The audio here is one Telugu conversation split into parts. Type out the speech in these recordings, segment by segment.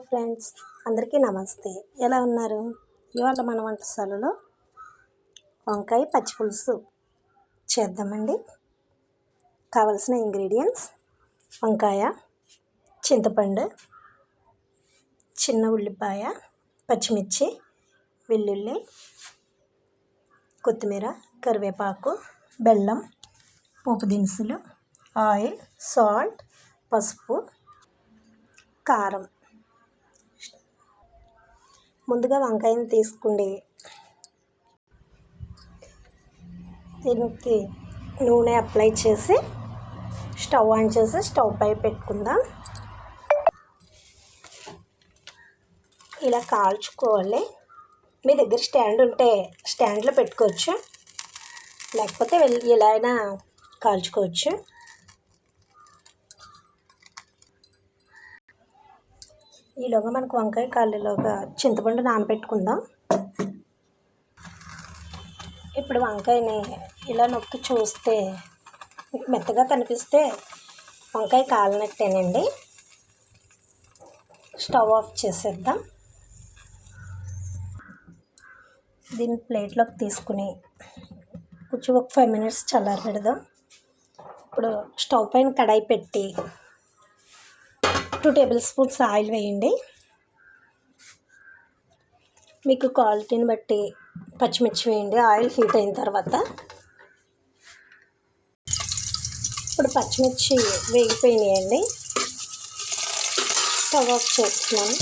ఫ్రెండ్స్ అందరికీ నమస్తే. ఎలా ఉన్నారు? ఇవాళ మన వంటశాలలో వంకాయ పచ్చి పులుసు చేద్దామండి. కావలసిన ఇంగ్రీడియంట్స్ వంకాయ చింతపండు చిన్న ఉల్లిపాయ పచ్చిమిర్చి వెల్లుల్లి కొత్తిమీర కరివేపాకు బెల్లం పోపు దినుసులు ఆయిల్ సాల్ట్ పసుపు కారం. ముందుగా వంకాయని తీసుకోండి. దీనికి నూనె అప్లై చేసి స్టవ్ ఆన్ చేసి స్టవ్ పై పెట్టుకుందాం. ఇలా కాల్చుకోవాలి. మీ దగ్గర స్టాండ్ ఉంటే స్టాండ్లో పెట్టుకోవచ్చు. లేకపోతే వెళ్ళి ఎలా అయినా కాల్చుకోవచ్చు. ఈలోగా మనకు వంకాయ కాళ్ళలోగా చింతపండు నానబెట్టుకుందాం. ఇప్పుడు వంకాయని ఇలా నొక్కి చూస్తే మెత్తగా కనిపిస్తే వంకాయ కాలినట్టేనండి స్టవ్ ఆఫ్ చేసేద్దాం. దీన్ని ప్లేట్లోకి తీసుకుని కొంచెం ఒక ఫైవ్ మినిట్స్ చల్లారి పెడదాం ఇప్పుడు స్టవ్ పైన కడాయి పెట్టి టూ టేబుల్ స్పూన్స్ ఆయిల్ వేయండి. మీకు క్వాలిటీని బట్టి పచ్చిమిర్చి వేయండి. ఆయిల్ హీట్ అయిన తర్వాత ఇప్పుడు పచ్చిమిర్చి వేగిపోయినాయండి. స్టవ్ ఆఫ్ చేస్తున్నాను.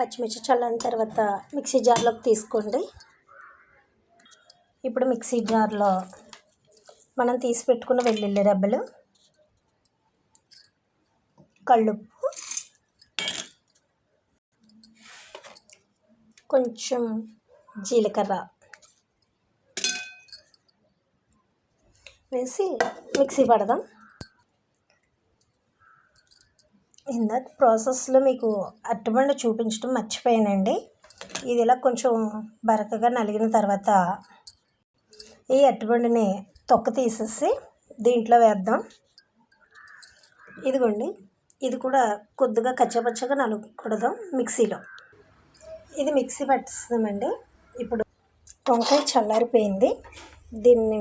పచ్చిమిర్చి చల్లని తర్వాత మిక్సీ జార్లోకి తీసుకోండి. ఇప్పుడు మిక్సీ జార్లో మనం తీసి పెట్టుకున్న వెల్లుల్లి రెబ్బలు కల్లుప్పు కొంచెం జీలకర్ర వేసి మిక్సీ పడదాం. ఇందా ప్రాసెస్లో మీకు అరటిపండు చూపించడం మర్చిపోయానండి. ఇది ఇలా కొంచెం బరకగా నలిగిన తర్వాత ఈ అరటిపండుని తొక్క తీసేసి దీంట్లో వేద్దాం. ఇదిగోండి. ఇది కూడా కొద్దిగా కచ్చపచ్చగా నలుగుకూడదు మిక్సీలో. ఇది మిక్సీ పట్టిస్తామండి. ఇప్పుడు వంకాయ చల్లారిపోయింది. దీన్ని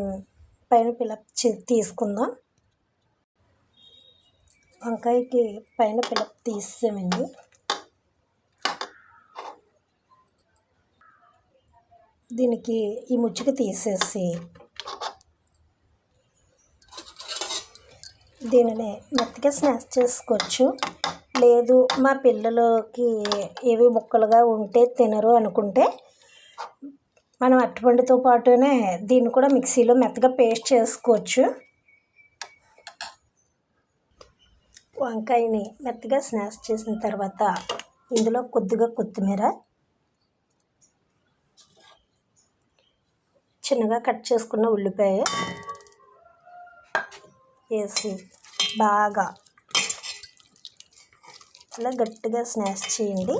పైన పిలప్ తీసుకుందాం. వంకాయకి పైన పిలప్ తీసామండి దీనికి ఈ ముచ్చుకు తీసేసి దీనిని మెత్తగా స్నాక్స్ చేసుకోవచ్చు. లేదు మా పిల్లలకి ఏవి ముక్కలుగా ఉంటే తినరు అనుకుంటే మనం అరటిపండుతో పాటునే దీన్ని కూడా మిక్సీలో మెత్తగా పేస్ట్ చేసుకోవచ్చు. వంకాయని మెత్తగా స్నాక్స్ చేసిన తర్వాత ఇందులో కొద్దిగా కొత్తిమీర చిన్నగా కట్ చేసుకున్న ఉల్లిపాయ వేసి బాగా అలా గట్టిగా స్నాష్ చేయండి.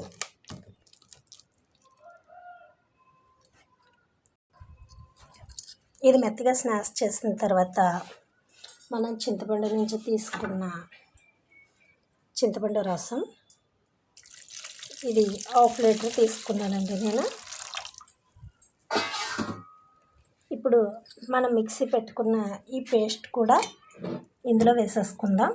ఇది మెత్తగా స్నాష్ చేసిన తర్వాత మనం చింతపండు నుంచి తీసుకున్న చింతపండు రసం ఇది హాఫ్ లీటర్ తీసుకున్నానండి నేను. ఇప్పుడు మనం మిక్సీ పెట్టుకున్న ఈ పేస్ట్ కూడా ఇందులో వేసేసుకుందాం.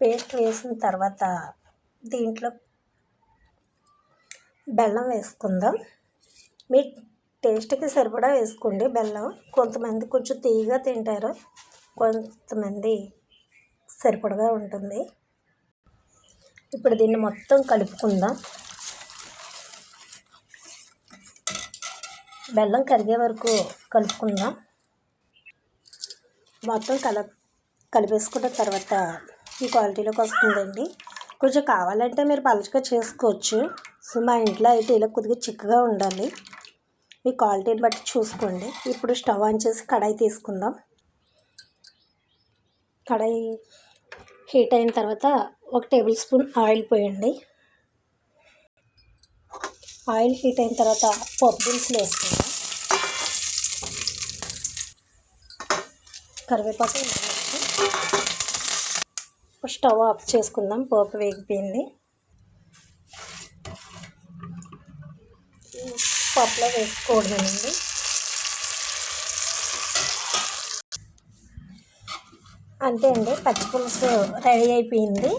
పేస్ట్ వేసిన తర్వాత దీంట్లో బెల్లం వేసుకుందాం. మీ టేస్ట్కి సరిపడా వేసుకోండి బెల్లం. కొంతమంది కొంచెం తీయగా తింటారు కొంతమంది సరిపడగా ఉంటుంది. ఇప్పుడు దీన్ని మొత్తం కలుపుకుందాం. బెల్లం కరిగే వరకు కలుపుకుందాం. మొత్తం కల కలిపేసుకున్న తర్వాత ఈ క్వాలిటీలోకి వస్తుందండి. కొంచెం కావాలంటే మీరు పలచగా చేసుకోవచ్చు. సో మా ఇంట్లో అయితే ఇలా కొద్దిగా చిక్కగా ఉండాలి. మీ క్వాలిటీని బట్టి చూసుకోండి. ఇప్పుడు స్టవ్ ఆన్ చేసి కడాయి తీసుకుందాం. కడాయి హీట్ అయిన తర్వాత ఒక టేబుల్ స్పూన్ ఆయిల్ పోయండి. ఆయిల్ హీట్ అయిన తర్వాత పప్పు దినుసులు వేసుకుందాం. కరివేపాకు స్టవ్ ఆఫ్ చేసుకుందాం పోపు వేగిపోయింది. పప్పులో వేసుకోవడమేనండి అంతే అండి. పచ్చి పులుసు రెడీ అయిపోయింది.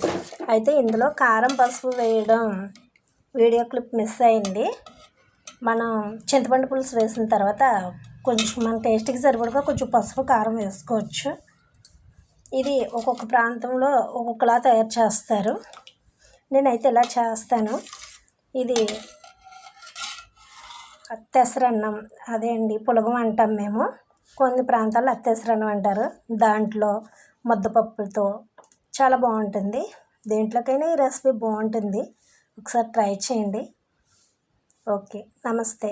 అయితే ఇందులో కారం పసుపు వేయడం వీడియో క్లిప్ మిస్ అయింది. మనం చింతపండు పులుసు వేసిన తర్వాత కొంచెం మన టేస్ట్కి సరిపడగా కొంచెం పసుపు కారం వేసుకోవచ్చు. ఇది ఒక్కొక్క ప్రాంతంలో ఒక్కొక్కలా తయారు చేస్తారు. నేనైతే ఇలా చేస్తాను. ఇది తెసరన్నం అదే అండి. పులగం అంటాం మేము. కొన్ని ప్రాంతాల్లో అత్తెసరన్నం అంటారు. దాంట్లో ముద్దపప్పుతో చాలా బాగుంటుంది. దేంట్లోకైనా ఈ రెసిపీ బాగుంటుంది. ఒకసారి ట్రై చేయండి. ఓకే. నమస్తే.